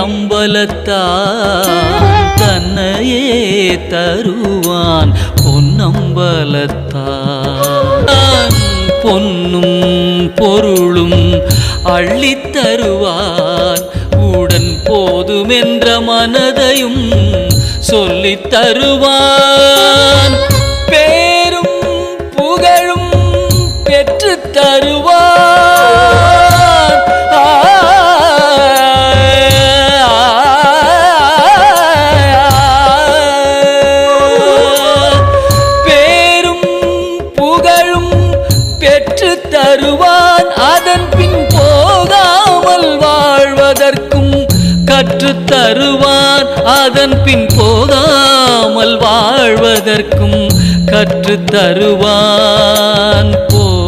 பொன்னம்பலத்தான் தன்னையே தருவான் பொன்னம்பலத்தான் பொன்னும் பொருளும் அள்ளித்தருவான் உடன் போதுமென்ற மனதையும் சொல்லித் தருவான். தருவான். அதன் பின் போகாமல் வாழ்வதற்கும் கற்றுத் தருவான். அதன் பின் போகாமல் வாழ்வதற்கும் கற்றுத் தருவான். போ